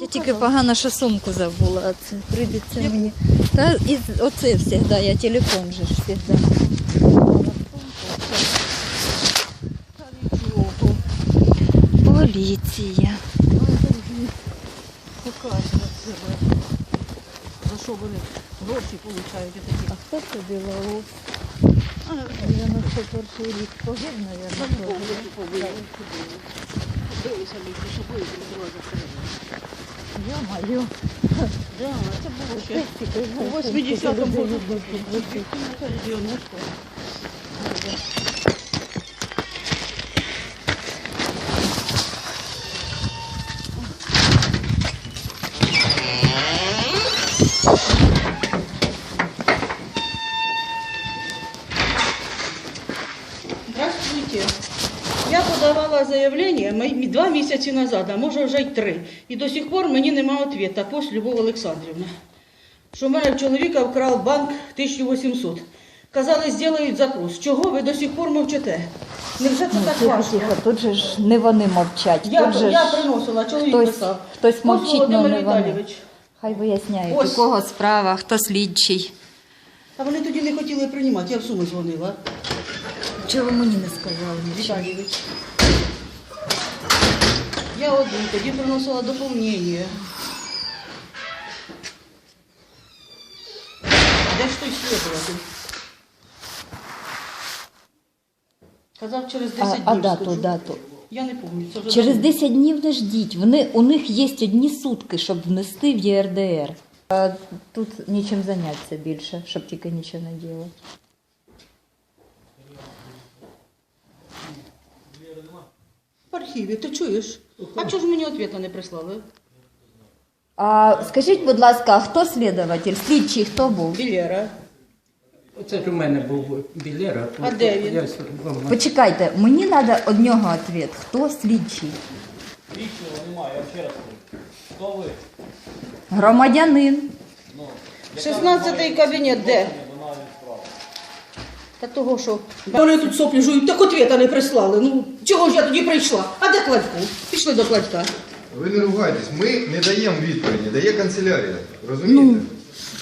Я тільки погано, що сумку забула, а це прийдеться мені. Та і оце завжди, я телефон же ж завжди. Поліція. За що вони гроші такі? А хто це білорус? Я це перший рік погиб, мабуть. Дивися, люди, що ви зробили Я-моє. Да, це було ще. Тільки У 80-му році. 90-му. Здравствуйте. Я подавала заявлення май- два місяці назад, а може вже й три. І до сих пор мені немає відповіді. Пост Любов Олександрівна. Що в мене в чоловіка вкрав банк 1800. Казали, зроблять запрос. Чого ви до сих пор мовчите? Невже це Ну, так важко? тихо, тут же ж не вони мовчать. Я, тут же я ж приносила, чоловік хтось, писав. хтось Ось мовчить, але не вони. Віталійович. Хай виясняють, Ось. у кого справа, хто слідчий. А вони тоді не хотіли приймати, я в Суми дзвонила. Чого ви мені не сказали? Віталійович. Я один, тоді приносила доповнення. Де ж той слідувати? Казав, через 10 А, днів а дату, скажу. дату. Я не пам'ятаю. Це вже Через давно. 10 днів не ждіть. Вони, у них є одні сутки, щоб внести в ЄРДР. А тут нічим зайнятися більше, щоб тільки нічого не робити. В архіві, ти чуєш? А чого ж мені відповіді не прислали? А скажіть, будь ласка, а хто слідуватель? Слідчий хто був? Білєра. Це ж у мене був білера. А де він? Я с- вам Почекайте, мені треба од нього відповідь. Хто слідчий? Лічного немає, я ще раз кажу. Хто ви? Громадянин. 16-й кабінет де? Та того, що вони тут соплі жують, так ответа не прислали. Ну, чого ж я тоді прийшла? А де кладку? Пішли до Кладька. Ви не ругайтесь, ми не даємо відповіді, дає канцелярія. Розумієте?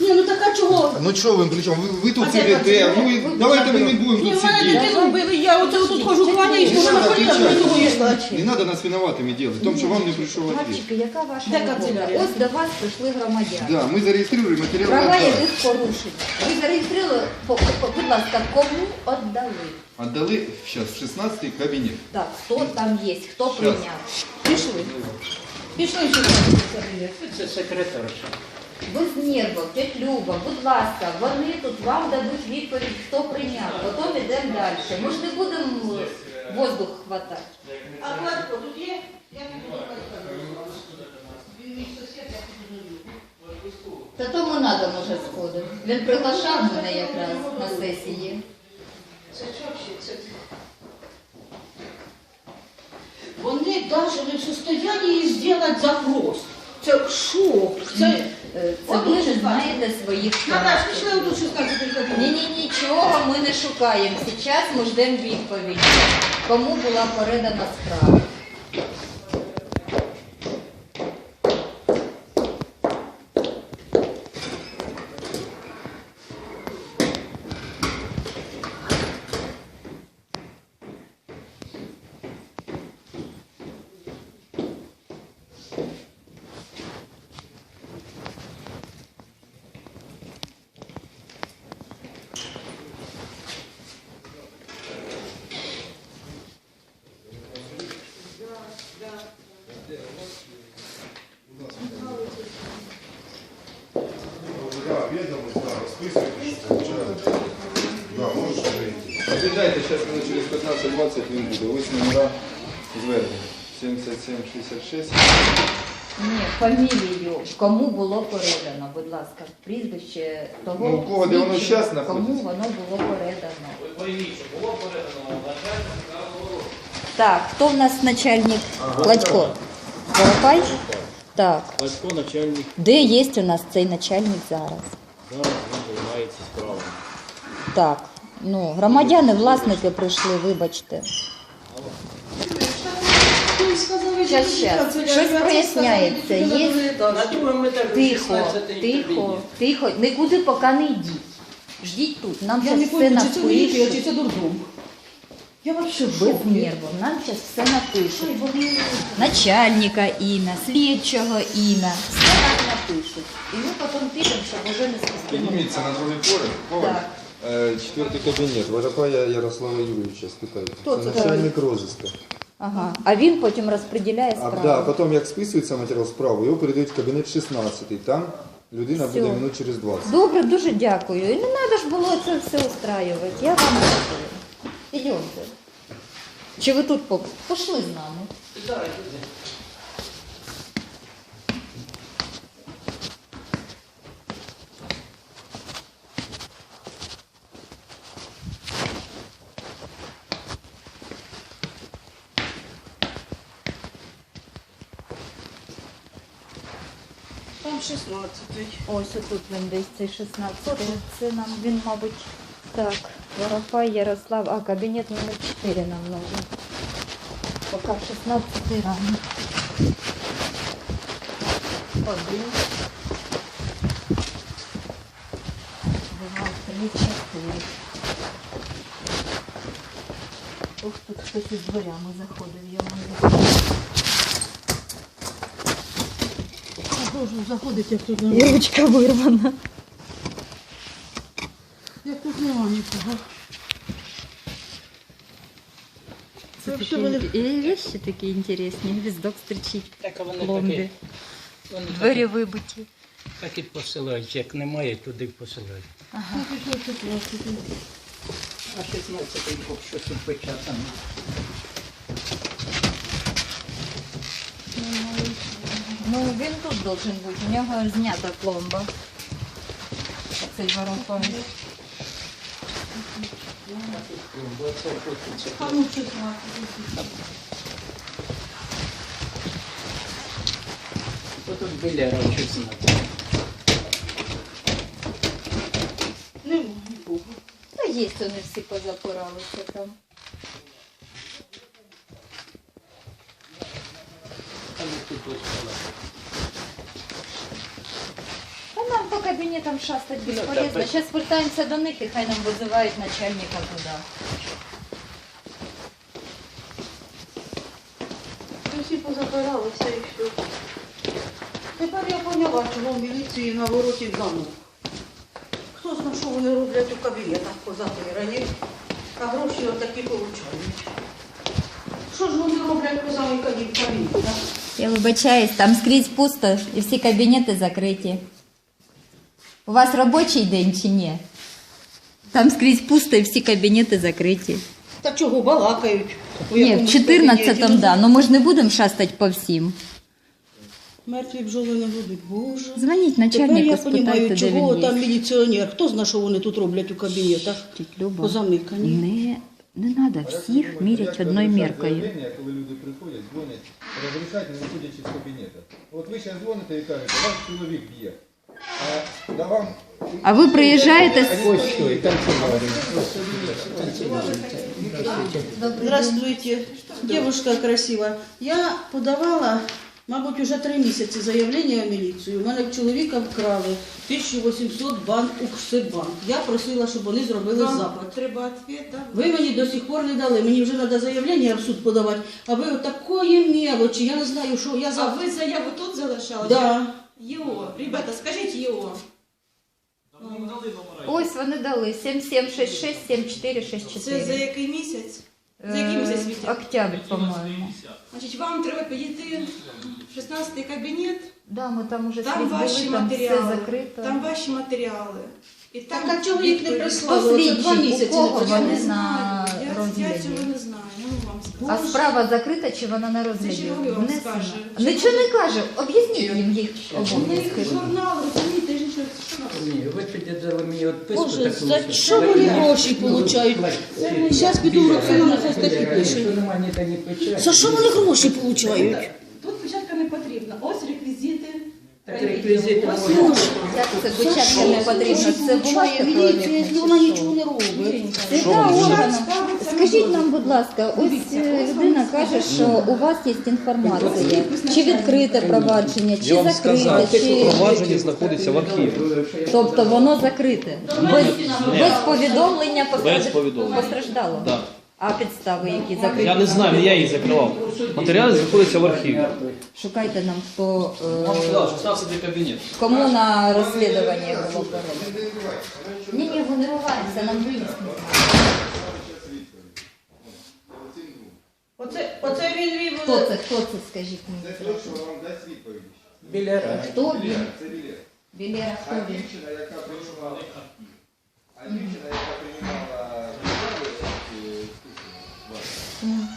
Ні, ну так а чого? Ну що ви при чому? Ви, ви тут А де сидите, канцелярія? ну і давайте ми не будемо Ні, тут в мене сидіти. дитину вбили, я оце тут хожу кланяюсь, Не можу на колінах кричати. до стати. Не треба нас винуватими робити, тому що вам не прийшов відповідь. Мальчики, яка ваша Де робота? канцелярія? Ось до вас прийшли громадяни. Да, ми зареєструємо матеріал. Права віддали. яких порушень. Ви зареєстрували, по- по- будь ласка, кому віддали? Отдали зараз 16 кабінет. Так, хто там є, хто прийняв? Пішли. Пішли в 16-й кабінет. Це секретарша. Без тетя Люба, будь ласка, вони тут вам дадуть відповідь, хто прийняв. Потім йдемо далі. Ми ж не будемо воздух хватати. А Кладько тут є? Я не буду. Він мій сусід, я піду. Та тому надо може сходити. Він приглашав мене якраз на сесії. Це що? Це... Вони навіть не в состоянні зробити запрос. Це шок. Це... Е, Це ви не знаєте своїх Наташ, прав. пішли отут 16 кабінет. Ні, ні, нічого ми не шукаємо. Зараз ми ждемо відповідь. Кому була передана справа? Віддайте, зараз минут через 15-20 він буде. Ось номера звернення. 77, 66. Ні, фамілію. Кому було передано, будь ласка, прізвище того. Ну, у кого, де воно слідчого, щас знаходиться? Кому воно було передано. Ви пойміть, що було передано начальник Так, хто в нас начальник? Кладько. Воропай? Так. Батько начальник Де є у нас цей начальник зараз? зараз. Так. Ну, громадяни, власники прийшли, вибачте. Щас, щас. Щось проясняється. Є Тихо, тихо, тихо. Нікуди поки не йдіть. Ждіть тут. Нам Я зараз не все пойму, чи це міліція, чи напишуть. це дурдом. Я вообще в Без нервів. Нам зараз все напишуть. Начальника ім'я, слідчого ім'я. Все нам напишуть. І ми потім підемо, щоб уже не спустимо. Підніміться на другий поверх. поверх. Так. Е, Четвертий кабінет. Воропая Ярослава Юрійовича, спитайте. Хто це начальник розыска. Ага. А він потім розподіляє А справу. да, потім, як списується матеріал справи, його передають в кабінет 16. Там людина Всьо. буде минут через 20. Добре, дуже дякую. І не треба ж було це все устраювати. Я вам дякую. Ідемте. Чи ви тут по- пішли з нами? Там 16-й. Ось тут він десь цей 16. Це нам він, мабуть, так. Воропай Ярослав. А, кабінет номер 4 нам нужен. Поки 16 рано. Один. Два, три, чотири. Ух, тут хтось із дверями заходив, я можу. Як тут нема. І ручка вирвана. Як тут нема нікого. Це Це такі все вони- і вещи такі інтересні. Гвіздок стрічить Так а вони пломбі. такі, вони Двері вибиті. так і посилають. Як немає, туди посилають. 16-й. А 16-й був щось опечатане. Ну він тут должен бути. У нього знята пломба. Цей. А ну, 16-й. Тут біляра 16. Нема нікого. Та є, вони всі позапиралися там. Там тут ось була. Та по кабінетам шастать Ну, безполезно. так, Зараз звертаємося до них і хай нам визивають начальника туди. Всі позапиралися і все. Тепер я поняла, чого в міліції на вороті замок. Хто знає, що вони роблять у кабінетах позапирані, а гроші отакі получають. Що ж вони роблять позамикані в кабінетах? Я вибачаюсь, там скрізь пусто і всі кабінети закриті. У вас робочий день чи ні? Там скрізь пусто і всі кабінети закриті. Та чого балакають? у Ні, в якомусь 14-му, кабінеті? да. Ну ми ж не будемо шастати по всім. Мертві бджоли не будуть. Боже. Дзвоніть Тепер начальнику, я спитайте, розумію, де чого він там є. міліціонер. Хто знає, що вони тут роблять у кабінетах? Тіть Люба, Позамикані. не, не треба всіх міряти одною міркою. Коли люди приходять, дзвонять, розрішати, не виходячи з кабінету. От ви зараз дзвоните і кажете, вас чоловік б'є. А ви приїжджаєте з... Здравствуйте, девушка красива. Я подавала, мабуть, уже три місяці заявлення в міліцію. У мене в чоловіка вкрали 1800 банк Укрсибанк. Я просила, щоб вони зробили запит. Треба ответ, да? Ви мені до сих пор не дали. Мені вже треба заявлення в суд подавати. А ви отакої мелочі. Я не знаю, що я за. А за. ви заяву тут залишали? Да. ЄО. Ребята, скажіть ЄО. Ось вони дали 7766 Це за 7464. який місяць? За який місяць Е, Вітя? Октябрь, по-моєму. Значить, вам треба підійти в 16-й кабінет, Да, ми там уже там ваші були, там все матеріали. закрито. Там ваші матеріали. І там Так, а чого їх не відповідь. прислали? Оце два Послідчі, місяці у кого не вони прислали. на Я, я цього не знаю. Не вам скажу. А справа закрита чи вона на розгляді? черговий вам скаже. Нічого не каже. Об'ясніть їм їх У них обов'язки. журнал, розумієте, ж нічого. що ви? Ні, ви тоді дали мені відписку Боже, таку. за що вони гроші получають? Зараз піду в Роксолана, нехай статті пише. Немає ні. За що вони гроші получають? Тут печатка не потрібна. Ось реквізити. Так реквізити Ось можна. ось. Як це початку не потрібно? Це міліція, якщо вона нічого не робить. Це та орган. Скажіть нам, будь ласка, ось е, людина каже, що у вас є інформація. Чи відкрите провадження, чи Я вам закрите, сказав, чи провадження знаходиться в архіві. тобто воно закрите. Без, без повідомлення Без повідомлення. постраждало. Да. А підстави, які закриті? Я не знаю, не я її закривав. Матеріали знаходяться в архіві. Шукайте нам, хто е, стався цей кабінет. кому на розслідування було. Ні, ні, не руваємося, нам виїзд. Оце, оце він вів. Хто це? Хто це? Скажіть Це мені. те, що вам дасть відповідь. Біля Хто він? Це білет. Білера, А хто він? дівчина, яка приймала, а дівчина, яка приймала заяву, е, вас, вона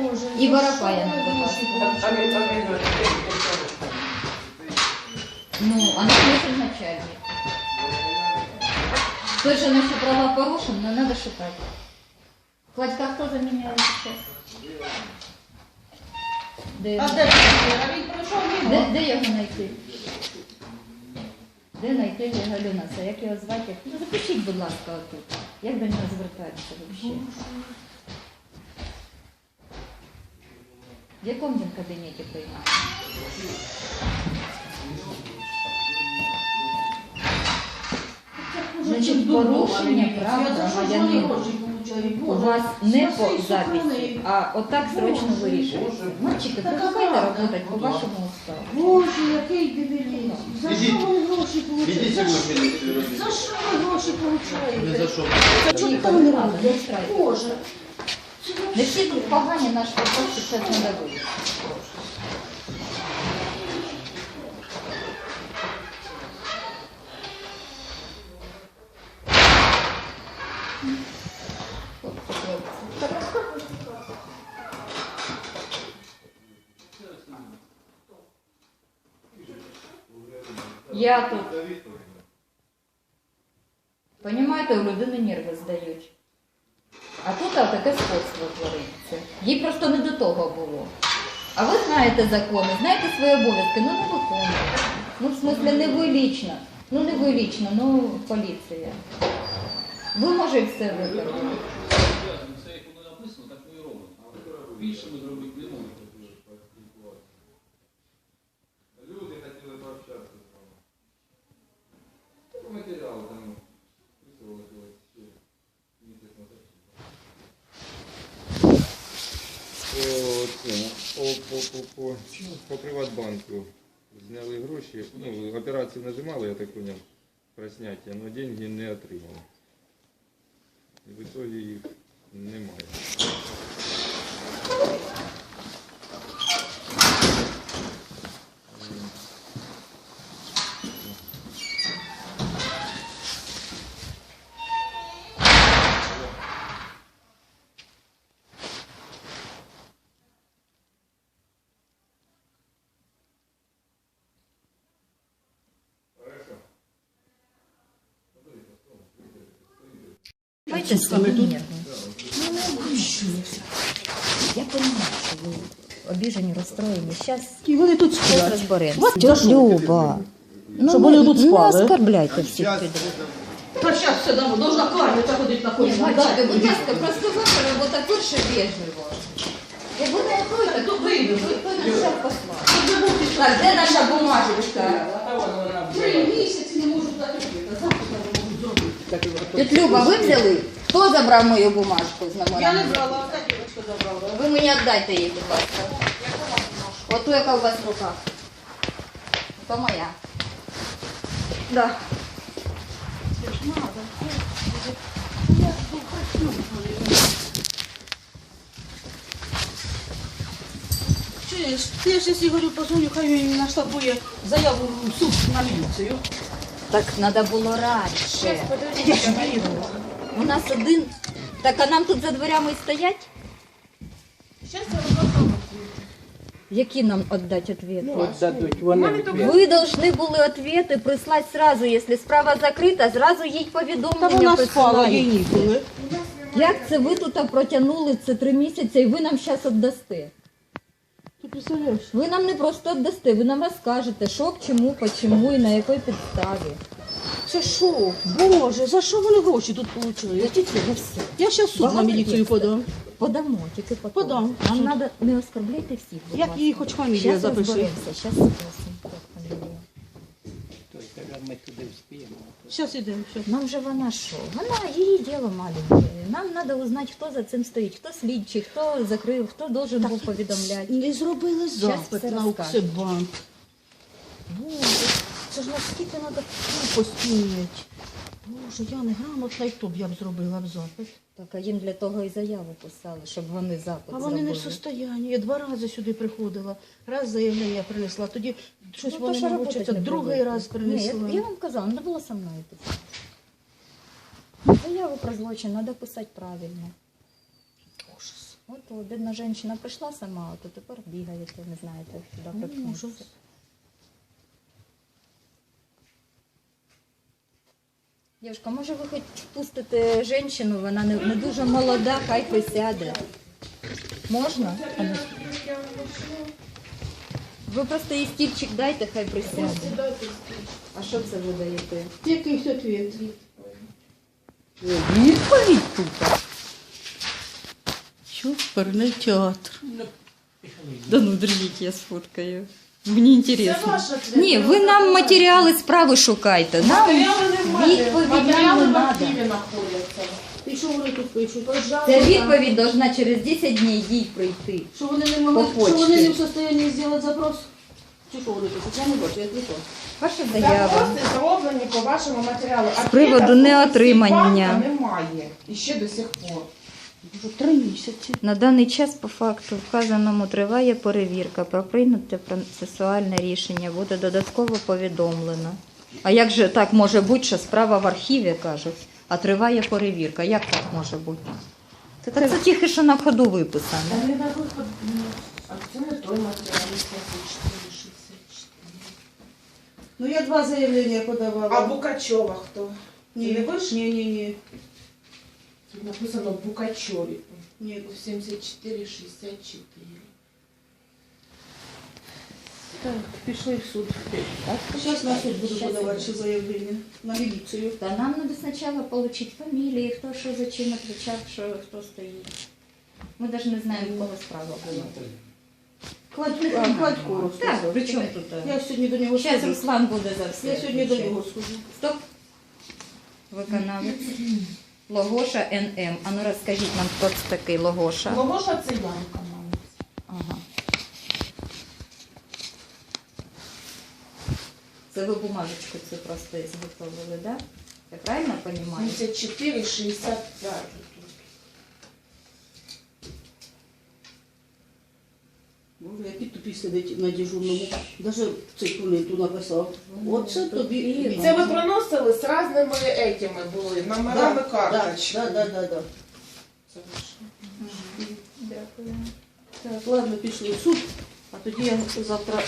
зараз І Воропая нам, будь ласка. А він, а він, Ну, она не начальник. Той же наши права порушим, но надо шукать. Хладька хто заміняє сейчас? Де, А де він? А він пройшов де, мимо. де його знайти? Де знайти його Люнаса? Як його звати? Ну, запишіть, будь ласка, отут. Як до нього звертатися взагалі? В якому він кабінеті приймає? Значить, порушення прав громадянина у вас не по записі, а отак срочно вирішується. Мальчики, привикайте працювати по вашому уставу. Боже, який дивились. За що ви гроші получаєте? За що? За що ви гроші получаєте? Не за що. За що там не? Боже. Не всі тут погані наш вопрос це не дадуть. Я тут. Понімаєте, у людини нерви здають. А тут а, таке сходство твориться. Їй просто не до того було. А ви знаєте закони, знаєте свої обов'язки, ну не виконуєте. Ну, в смислі, не ви лічно. Ну не ви лічно, ну поліція. Ви може і все виконуєте. Все, як воно написано, так ми і робимо. Більше ми зробити не можемо. Люди хотіли пообщатися з вами. По матеріалу там присилали колись ще місяць назад. По цьому, по, по, по, по, Приватбанку зняли гроші, ну, операцію нажимали, я так поняв, про сняття, але деньги не отримали. І в итоге їх немає. Давайте свої нерви. Я розумію, що ви обіжені, розстроєні. І вони тут Сейчас сплять. що? Люба, ну, Щоб не- вони тут не спали. оскорбляйте всіх Зараз. Та зараз все дамо, должна кланяться ходити на Ні, коліна. будь ласка, просто вибори, бо також ще вежливо. Як ви не готуєте, то вийду. Ви хто послали? Так, де наша бумажечка? Три місяці не можу дати відповідь. Завтра не можу зробити. Тетя Люба, ви взяли? Хто забрав мою бумажку з Я не брала, а та дівчинка забрала. Ви мені віддайте її, будь ласка. Оту, яка у вас в руках. То моя. Да. Чуєш, я зараз Ігорю позвоню, хай він наштампує заяву в суд на міліцію. Так треба було раніше. У нас один. Так, а нам тут за дверями й стоять? Які нам віддати відповіді? дадуть, вони Ви повинні були відповіді прислати сразу, якщо справа закрита, зразу їй Та повідомлення вона спала, їй присилають. ніколи. Як це ви тут протягнули це три місяці і ви нам зараз віддасте? Ти представляєш? Ви нам не просто віддасте, ви нам розкажете, що, к чому, почему і на якій підставі. Це що? Боже, за що вони гроші тут? Тетя, я все. Я зараз суд на Багато міліцію є. подам. Подамо, тільки потім. Подам. Нам треба не оскорбляйте всіх. будь Як ласка. її хоч фамілія Щас запиши. розберемося, щас спросимо, як фамілія. Тобто ми туди вспіємо. Зараз іде. щас. Нам же вона що? Вона її діло маленьке. Нам треба узнати, хто за цим стоїть, хто слідчий, хто закрив, хто должен був повідомляти. Не зробили запит все на розкажуть. Уксибанк. Боже, це ж наскільки треба постійняти. Боже, я не грамотна, і то б я б зробила б запит. Так, а їм для того і заяву писали, щоб вони запит А вони не в зробили. состоянні. Я два рази сюди приходила. Раз заявлення принесла, тоді щось Ну, то вони що не работать не Другий будете? раз Ні, принесла. я, я вам казала, треба було со мною писати. Заяву про злочин треба писати правильно. Ужас. От о, бідна жінка прийшла сама, а то тепер бігаєте, не знаєте, куди Ну, приткнутися. ужас. Дівчинка, може ви хоч впустите жінку, вона не, не дуже молода, хай присяде. Можна? Ну. Ви просто їй стільчик дайте, хай присяде. А що це ви даєте? Якийсь ответ. Відповідь тут. Чоперний театр. Да ну, дреліть, я сфоткаю. Мені інтересно. Ні, ви нам матеріали справи шукайте. Нам Матеріали немає. відповідь нам Матеріали не в надо. архіві знаходяться. І що вони тут пишуть? Ця відповідь должна через 10 днів їй прийти. Що вони не могли, По що вони почті. не в состоянии зробити запрос? Чи що вони пишуть? Я не бачу, я. Ваша заява. Запроси зроблені по вашому матеріалу. З приводу неотримання. Банка немає. І ще до сих пор. Вже три місяці. На даний час по факту вказаному триває перевірка. Про прийняте процесуальне рішення буде додатково повідомлено. А як же так може бути, що справа в архіві кажуть, а триває перевірка? Як так може бути? Це, так, це тільки що на ходу виписано. Та не на виход. ну, А це не той матеріал, 54, Ну я два заявлення подавала. А Букачова хто? Ні, не ні, ні, ні. Тут написано Букачові. Ні. 74, 64. Так, пішли в суд. Зараз на суд буду подавати ще заявлення. На міліцію. Та нам треба спочатку отримати фамілії, хто що за чим відповідав, що хто стоїть. Ми навіть не знаємо, в кого справа була. Кладько, а, Кладько розказав. Так, при чому тут? Я сьогодні до нього Зараз схожу. Руслан буде за все. Я сьогодні до відповідати. нього схожу. Стоп. Виконавець. Логоша НМ. А ну розкажіть нам, хто це такий Логоша. Логоша це Янка, мабуть. Ага. Це ви бумажечку цю просто зготовили, да? Я правильно розумію? 74, 65. Боже, який тупі сидить на дежурному. Даже цей ту написав. Оце тобі. Це ви приносили з різними етями були, номерами карточки. Так, так, так, так. Дякую. Так, ладно, пішли в суд, а тоді я завтра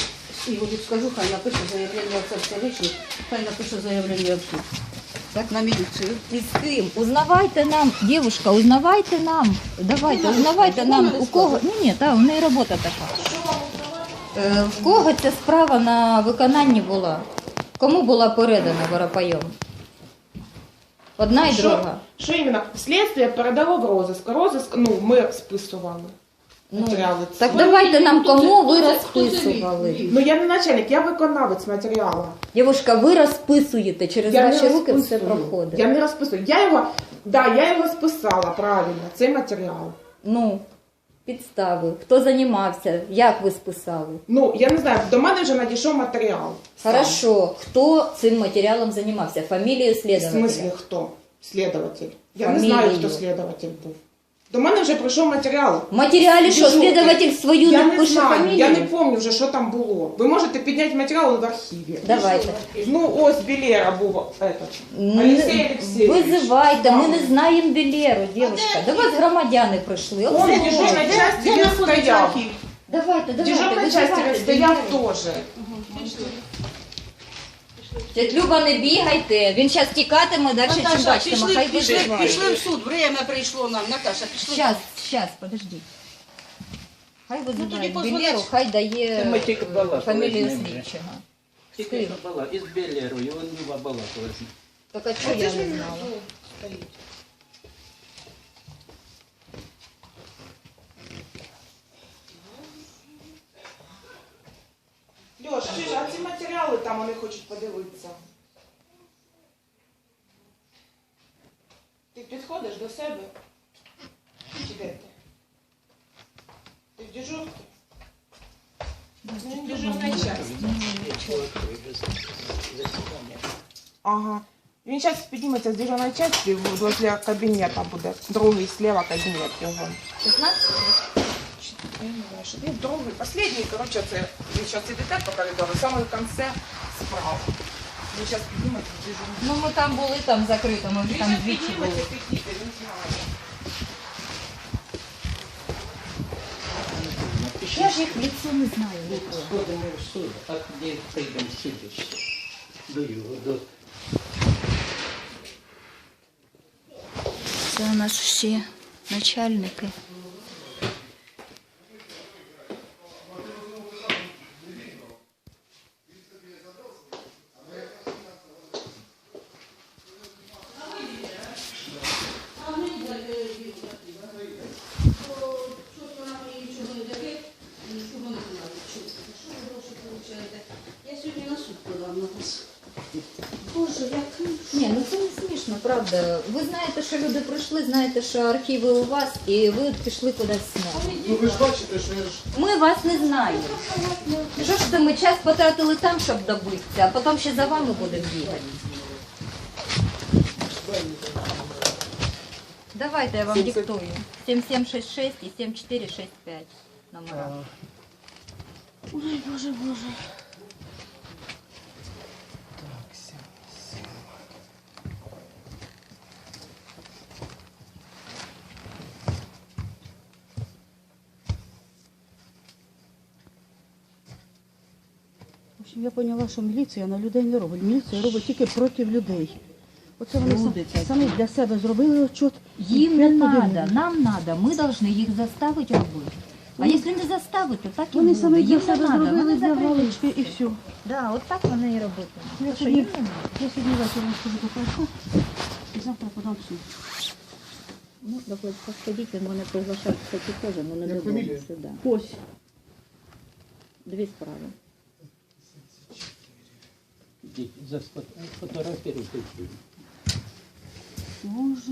Ігорю скажу, хай напише заявлення все лишнє, хай напише заявлення в суд. Так, на міліцію. І з ким? Узнавайте нам, дівушка, узнавайте нам. Давайте, узнавайте нам, у кого. Ні, ні, та, у неї робота така. Е, в кого ця справа на виконанні була? Кому була передана Воропайом? Одна і Що? друга. Що іменно? Слідство передало в розиск. Розиск, ну, ми списували Ну, матеріали. так ці. давайте нам, кому ви розписували. Ну я не начальник, я виконавець матеріалу. Дівушка, ви розписуєте, через Я ваші не руки все розписую. проходить. Я не розписую. Я його, да, я його списала правильно, цей матеріал. Ну, підстави, хто займався, як ви списали? Ну, я не знаю, до мене вже надійшов матеріал. Хорошо, хто цим матеріалом займався? Фамілію В слідователя? смислі хто? Слідователь. Я Фамілію. не знаю, хто слідователь був. До мене вже прийшов матеріал. В матеріалі що, слідователь свою Я не не пише знаю, фамілію? я не пам'ятаю вже, що там було. Ви можете підняти матеріал в архіві. Давайте. Ну, ось Білера був этот. Не- Олексій Олексійович. Визивайте, ми не знаємо Білеру, дівчинка. До вас громадяни прийшли. Он в дежурній вот. часті Де він стояв. Давайте, В давайте, дежурній часті визивайте він стояв теж. Тетя Люба, не бігайте, він зараз тікатиме, далі чим Наташа, бачитиме, пішли, хай пішли, визиває. пішли в суд, время прийшло нам. Наташа, пішли. Щас, щас, подождіть. Хай визиває тоді. Білеру, хай дає ми тільки е, балакали фамілію з ним вже. слідчого. Тільки що бала, із Белерою, він не балакали. Так а чого я не знала? стоїть. Льош, ти ж, а ці матеріали там вони хочуть подивитися. Ти підходиш до себе? Чи де ти? Ти в дежурці? Ну, дежурна часть. Ага. Він зараз підніметься з дежурної частини, возле кабінета буде. Другий слева кабінет його. 16? Я не знаю, що він другий, останній, коротше, це він зараз ідете по коридору, саме в кінці справа. Він зараз підніметься з дежурної. Ну ми там були там закрито, ми вже там двічі були. підніметься, підійде, він знає. Я ж їх в лицо не знаю. нікого. Сходимо в суд, а тоді прийдемо судячі. До його, до Це у нас всі начальники. Я сьогодні на суд подам на вас. Боже, як Ні, ну це не смішно, правда. Ви знаєте, що люди прийшли, знаєте, що архіви у вас, і ви пішли кудись знову. Ну ви ж бачите, що я ж Ми вас не знаємо. Що ж це ми час потратили там, щоб добитися, а потім ще за вами будемо бігати. Давайте я вам диктую. 7766 і 7465 номера. Ой, Боже, Боже. Я поняла, що міліція на людей не робить. Міліція робить тільки проти людей. Оце вони Люди самі, самі для себе зробили отчет. Їм не треба, нам треба, ми повинні їх заставити робити. А якщо не заставити, то так і Вони буде. самі Їм для не себе зробили вони для закриють. галочки і все. Да, от так вони і робитимуть. Я Тому що сьогодні, не надо. я сьогодні вечором скажу до і завтра подам суд. Ну, до Владика сходіть, він мене приглашав, кстати, теж, але не додому сюди. Ось. Дві справи. За фотографію. Боже.